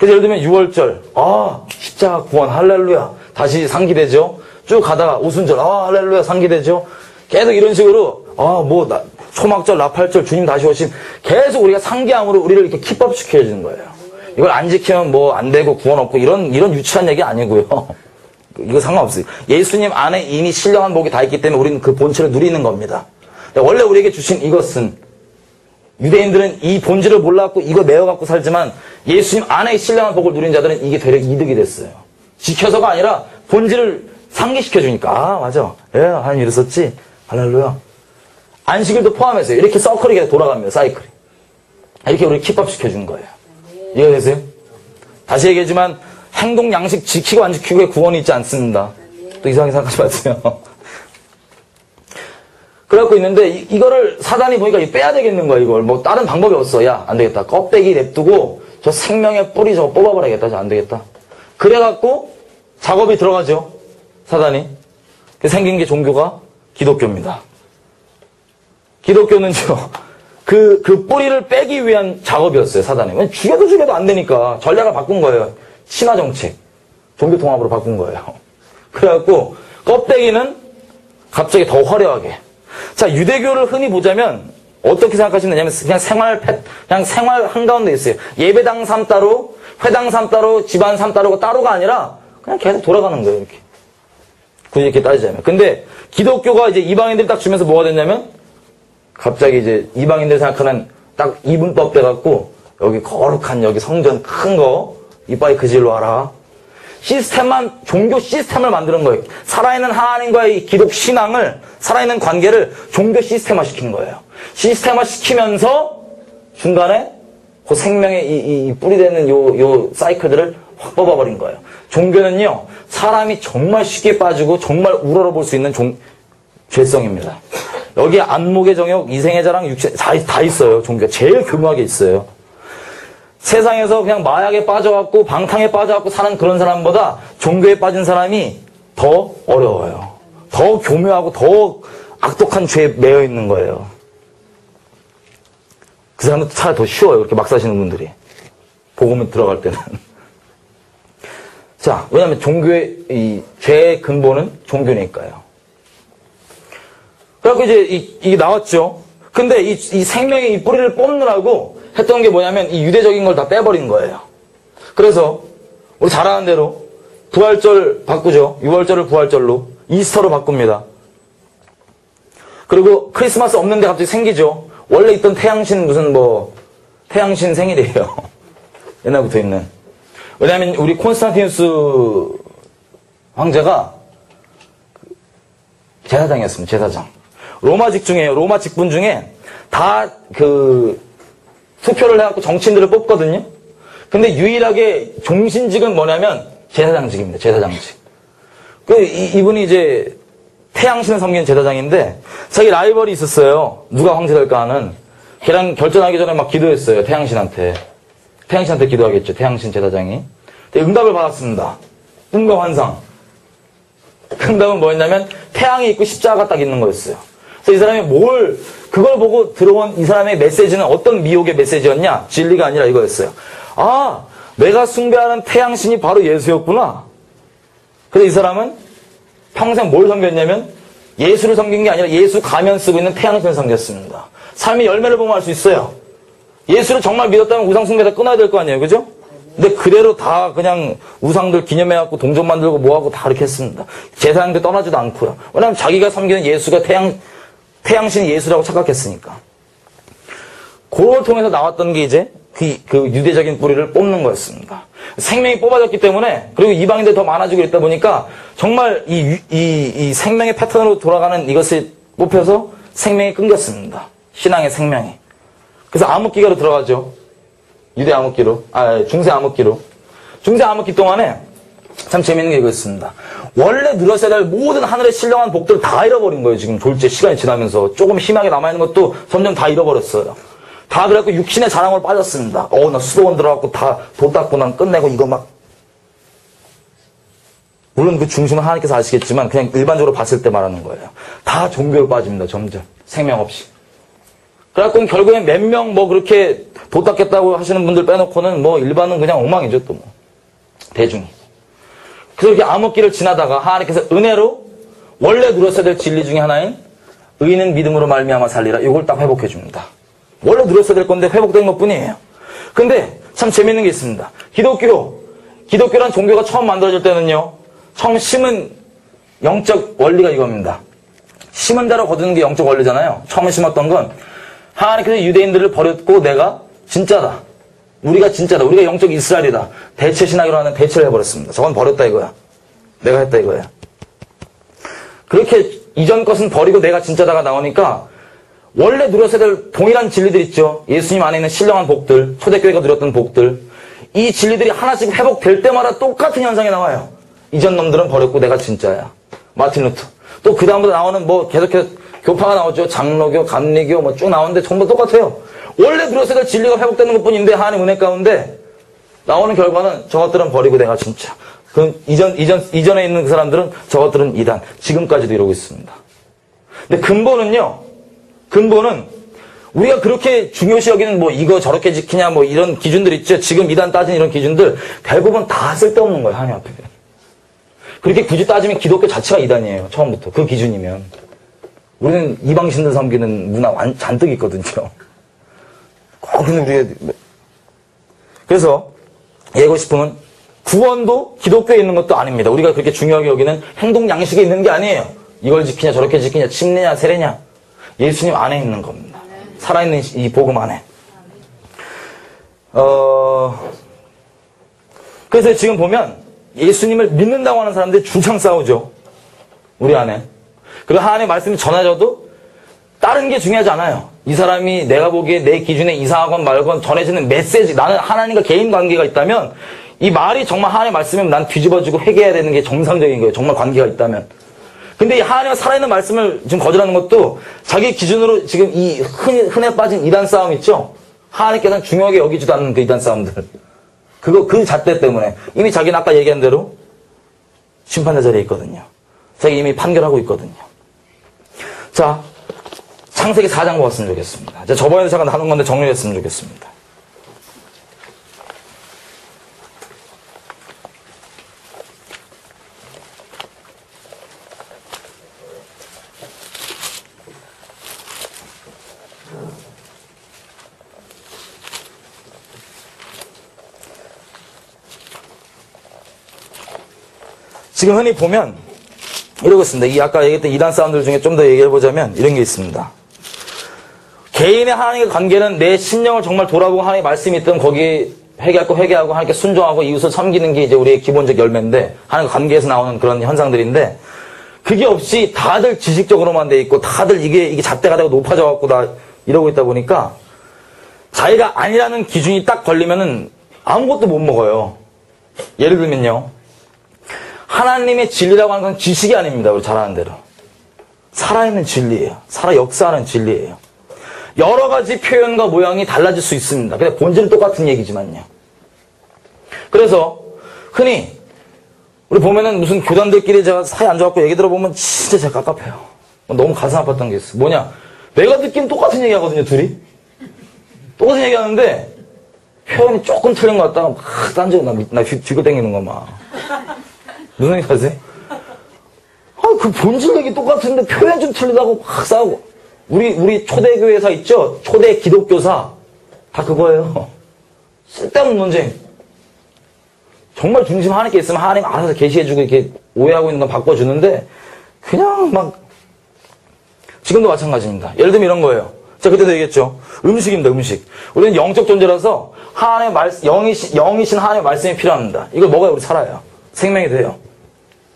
그래서 예를 들면 6월절, 아, 십자가 구원, 할렐루야. 다시 상기되죠. 쭉 가다가 오순절, 아, 할렐루야, 상기되죠. 계속 이런 식으로, 아, 뭐, 나, 초막절, 나팔절, 주님 다시 오신, 계속 우리가 상기함으로 우리를 이렇게 킵업시켜주는 거예요. 이걸 안 지키면 뭐 안 되고 구원 없고 이런, 이런 유치한 얘기 아니고요. 이거 상관없어요. 예수님 안에 이미 신령한 복이 다 있기 때문에 우리는 그 본체를 누리는 겁니다. 원래 우리에게 주신 이것은 유대인들은 이 본질을 몰랐고 이거 메어갖고 살지만 예수님 안에 신령한 복을 누린 자들은 이게 되려 이득이 됐어요. 지켜서가 아니라 본질을 상기시켜주니까. 아 맞아. 예 하나님 이랬었지. 할렐루야. 안식일도 포함해서 이렇게 서클이 계속 돌아갑니다 사이클이. 이렇게 우리 킵업 시켜준 거예요. 이해되세요? 다시 얘기하지만 행동 양식 지키고 안 지키고의 구원이 있지 않습니다. 또 이상하게 생각하지 마세요 그래갖고 있는데 이, 거를 사단이 보니까 빼야 되겠는 거야 이걸. 뭐 다른 방법이 없어 야 안 되겠다. 껍데기 냅두고 저 생명의 뿌리 저거 뽑아버려야겠다. 안 되겠다. 그래갖고 작업이 들어가죠 사단이. 생긴 게 종교가 기독교입니다. 기독교는요 그, 그 뿌리를 빼기 위한 작업이었어요 사단이. 죽여도 죽여도 안 되니까 전략을 바꾼 거예요. 친화 정책. 종교 통합으로 바꾼 거예요. 그래갖고 껍데기는 갑자기 더 화려하게 자, 유대교를 흔히 보자면 어떻게 생각하시면 되냐면 그냥 생활 패, 그냥 생활 한가운데 있어요. 예배당 삶 따로, 회당 삶 따로, 집안 삶 따로가 따로가 아니라 그냥 계속 돌아가는 거예요, 이렇게. 굳이 이렇게 따지자면. 근데 기독교가 이제 이방인들 딱 주면서 뭐가 됐냐면 갑자기 이제 이방인들 생각하는 딱 이분법 돼 갖고 여기 거룩한 여기 성전 큰 거 이빨이 그질로 하라. 시스템만 종교 시스템을 만드는 거예요. 살아있는 하나님과의 기독 신앙을 살아있는 관계를 종교 시스템화 시킨 거예요. 시스템화 시키면서 중간에 그 생명의 이, 이 뿌리 되는 요, 요 사이클들을 확 뽑아버린 거예요. 종교는요, 사람이 정말 쉽게 빠지고 정말 우러러볼 수 있는 종, 죄성입니다. 여기 안목의 정욕, 이생의 자랑, 육체, 다, 다 있어요. 종교가 제일 교묘하게 있어요. 세상에서 그냥 마약에 빠져갖고 방탕에 빠져갖고 사는 그런 사람보다 종교에 빠진 사람이 더 어려워요. 더 교묘하고 더 악독한 죄에 매여 있는 거예요. 그 사람은 차라리 더 쉬워요. 그렇게 막 사시는 분들이. 복음에 들어갈 때는. 자, 왜냐하면 종교의 이 죄의 근본은 종교니까요. 그래갖고 이제 이, 이게 나왔죠. 근데 이, 이 생명의 이 뿌리를 뽑느라고 했던 게 뭐냐면 이 유대적인 걸 다 빼버린 거예요. 그래서 우리 잘 아는 대로 부활절 바꾸죠. 6월절을 부활절로 이스터로 바꿉니다. 그리고 크리스마스 없는데 갑자기 생기죠. 원래 있던 태양신 무슨 뭐 태양신 생일이에요. 옛날부터 있는. 왜냐하면 우리 콘스탄티누스 황제가 제사장이었습니다. 제사장. 로마 직중에요. 로마 직분 중에 다 그 투표를 해갖고 정치인들을 뽑거든요. 근데 유일하게 종신직은 뭐냐면 제사장직입니다. 제사장직. 그 이, 분이 이제 태양신을 섬기는 제사장인데 자기 라이벌이 있었어요. 누가 황제 될까 하는. 걔랑 결전하기 전에 막 기도했어요. 태양신한테. 태양신한테 기도하겠죠. 태양신 제사장이. 응답을 받았습니다. 꿈과 환상. 응답은 뭐였냐면 태양이 있고 십자가가 딱 있는 거였어요. 그래서 이 사람이 뭘 그걸 보고 들어온 이 사람의 메시지는 어떤 미혹의 메시지였냐? 진리가 아니라 이거였어요. 아, 내가 숭배하는 태양신이 바로 예수였구나. 그래서 이 사람은 평생 뭘 섬겼냐면 예수를 섬긴 게 아니라 예수 가면 쓰고 있는 태양신을 섬겼습니다. 삶의 열매를 보면 알 수 있어요. 예수를 정말 믿었다면 우상 숭배다 끊어야 될 거 아니에요. 그죠? 근데 그대로 다 그냥 우상들 기념해갖고 동전 만들고 뭐하고 다 이렇게 했습니다. 제사장도 떠나지도 않고요. 왜냐하면 자기가 섬기는 예수가 태양, 태양신 예수라고 착각했으니까. 그걸 통해서 나왔던 게 이제 그, 그 유대적인 뿌리를 뽑는 거였습니다. 생명이 뽑아졌기 때문에 그리고 이방인들 더 많아지고 있다 보니까 정말 이, 이, 이 생명의 패턴으로 돌아가는 이것을 뽑혀서 생명이 끊겼습니다. 신앙의 생명이. 그래서 암흑기가로 들어가죠. 유대 암흑기로, 아, 중세 암흑기로. 중세 암흑기 동안에 참 재밌는 게 이거였습니다. 원래 늘었어야 될 모든 하늘의 신령한 복들을 다 잃어버린 거예요. 지금 졸제 시간이 지나면서 조금 심하게 남아있는 것도 점점 다 잃어버렸어요. 다 그래갖고 육신의 자랑으로 빠졌습니다. 어, 나 수도원 들어갖고 다 돈 닦고 난 끝내고 이거 막. 물론 그 중심은 하나님께서 아시겠지만 그냥 일반적으로 봤을 때 말하는 거예요. 다 종교로 빠집니다. 점점. 생명 없이. 그래갖고 결국엔 몇 명 뭐 그렇게 도 닦겠다고 하시는 분들 빼놓고는 뭐 일반은 그냥 엉망이죠, 또 뭐. 대중이. 그래서 이렇게 암흑기를 지나다가 하나님께서 은혜로 원래 누렸어야 될 진리 중에 하나인 의는 믿음으로 말미암아 살리라. 이걸 딱 회복해 줍니다. 원래 누렸어야 될 건데 회복된 것 뿐이에요. 근데 참 재밌는 게 있습니다. 기독교, 기독교란 종교가 처음 만들어질 때는요, 처음 심은 영적 원리가 이겁니다. 심은 대로 거두는 게 영적 원리잖아요. 처음에 심었던 건 하나님께서 유대인들을 버렸고 내가 진짜다. 우리가 진짜다. 우리가 영적 이스라엘이다. 대체 신학이로 하는 대체를 해버렸습니다. 저건 버렸다 이거야. 내가 했다 이거야. 그렇게 이전 것은 버리고 내가 진짜다가 나오니까 원래 누렸어야 될 동일한 진리들 있죠. 예수님 안에 있는 신령한 복들, 초대교회가 누렸던 복들. 이 진리들이 하나씩 회복될 때마다 똑같은 현상이 나와요. 이전 놈들은 버렸고 내가 진짜야. 마틴 루터. 또그 다음부터 나오는 뭐 계속해서 교파가 나오죠. 장로교, 감리교 뭐 쭉 나오는데 전부 똑같아요. 원래 될 진리가 회복되는 것 뿐인데 하나님 은혜 가운데 나오는 결과는 저것들은 버리고 내가 진짜. 그 이전, 이전, 이전에 있는 그 사람들은 저것들은 이단. 지금까지도 이러고 있습니다. 근데 근본은요, 근본은 우리가 그렇게 중요시 여기는 뭐 이거 저렇게 지키냐 뭐 이런 기준들 있죠. 지금 이단 따진 이런 기준들 대부분 다 쓸데없는 거예요, 하나님 앞에. 그렇게 굳이 따지면 기독교 자체가 이단이에요, 처음부터. 그 기준이면. 우리는 이방신들 섬기는 문화 완, 잔뜩 있거든요. 꼭 근데 우리가. 그래서 예고 싶으면 구원도 기독교에 있는 것도 아닙니다. 우리가 그렇게 중요하게 여기는 행동 양식에 있는 게 아니에요. 이걸 지키냐 저렇게 지키냐 침례냐 세례냐 예수님 안에 있는 겁니다. 살아있는 이 복음 안에. 어 그래서 지금 보면 예수님을 믿는다고 하는 사람들이 주창 싸우죠. 우리 안에. 그리고 하나님의 말씀이 전해져도 다른 게 중요하지 않아요. 이 사람이 내가 보기에 내 기준에 이상하건 말건 전해지는 메시지, 나는 하나님과 개인 관계가 있다면 이 말이 정말 하나님의 말씀이면 난 뒤집어지고 회개해야 되는 게 정상적인 거예요. 정말 관계가 있다면. 근데 이 하나님의 살아있는 말씀을 지금 거절하는 것도 자기 기준으로 지금 이 흔, 흔해 빠진 이단 싸움 있죠? 하나님께서는 중요하게 여기지도 않는 그 이단 싸움들. 그거, 그 잣대 때문에. 이미 자기는 아까 얘기한 대로 심판대 자리에 있거든요. 자기 이미 판결하고 있거든요. 자, 창세기 4장 보았으면 좋겠습니다. 자, 저번에도 잠깐 하는 건데 정리했으면 좋겠습니다. 지금 흔히 보면 이러고 있습니다. 이 아까 얘기했던 이단 사람들 중에 좀 더 얘기해 보자면 이런 게 있습니다. 개인의 하나님의 관계는 내 신령을 정말 돌아보고 하나님의 말씀이 있던 거기 회개하고 회개하고 하나님께 순종하고 이웃을 섬기는 게 이제 우리의 기본적 열매인데 하나님과 관계에서 나오는 그런 현상들인데 그게 없이 다들 지식적으로만 돼 있고 다들 이게 이게 잣대가 되고 높아져 갖고 다 이러고 있다 보니까 자기가 아니라는 기준이 딱 걸리면은 아무것도 못 먹어요. 예를 들면요. 하나님의 진리라고 하는 건 지식이 아닙니다. 우리 잘 아는 대로. 살아있는 진리예요. 살아 역사하는 진리예요. 여러 가지 표현과 모양이 달라질 수 있습니다. 근데 본질은 똑같은 얘기지만요. 그래서 흔히 우리 보면은 무슨 교단들끼리 제가 사이 앉아갖고 얘기 들어보면 진짜 제가 깝깝해요. 너무 가슴 아팠던 게 있어. 뭐냐? 내가 듣기는 똑같은 얘기 하거든요, 둘이. 똑같은 얘기 하는데 표현이 조금 틀린 것 같다가 막 딴지고 나, 나 뒤, 뒤로 땡기는 거 막. 얘기 하세요? 아, 그 본질 얘기 똑같은데 표현 좀 틀리다고 막 싸우고. 우리, 우리 초대교회사 있죠? 초대 기독교사. 다 그거예요. 쓸데없는 논쟁. 정말 중심 하나님께 있으면 하나님 알아서 계시해주고 이렇게 오해하고 있는 건 바꿔주는데, 그냥 막, 지금도 마찬가지입니다. 예를 들면 이런 거예요. 제가 그때도 얘기했죠. 음식입니다, 음식. 우리는 영적 존재라서 하나님의 말, 영이신, 영이신 하나님의 말씀이 필요합니다. 이걸 먹어야 우리 살아요. 생명이 돼요.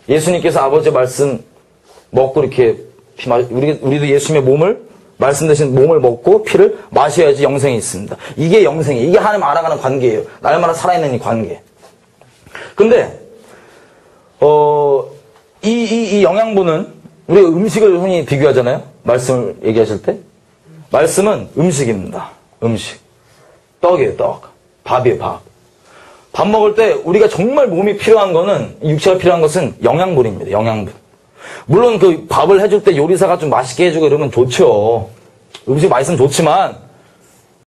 예수님께서 아버지의 말씀 먹고 이렇게 피 마, 우리, 우리도 예수님의 몸을 말씀 대신 몸을 먹고 피를 마셔야지 영생이 있습니다. 이게 영생이 이게 하나님 알아가는 관계예요. 날마다 살아있는 이 관계. 근데 어, 이, 이, 이 영양분은 우리 음식을 흔히 비교하잖아요. 말씀을 얘기하실 때. 말씀은 음식입니다. 음식. 떡이에요, 떡. 밥이에요, 밥. 밥 먹을 때 우리가 정말 몸이 필요한 거는, 육체가 필요한 것은 영양분입니다, 영양분. 물론 그 밥을 해줄 때 요리사가 좀 맛있게 해주고 이러면 좋죠. 음식 맛있으면 좋지만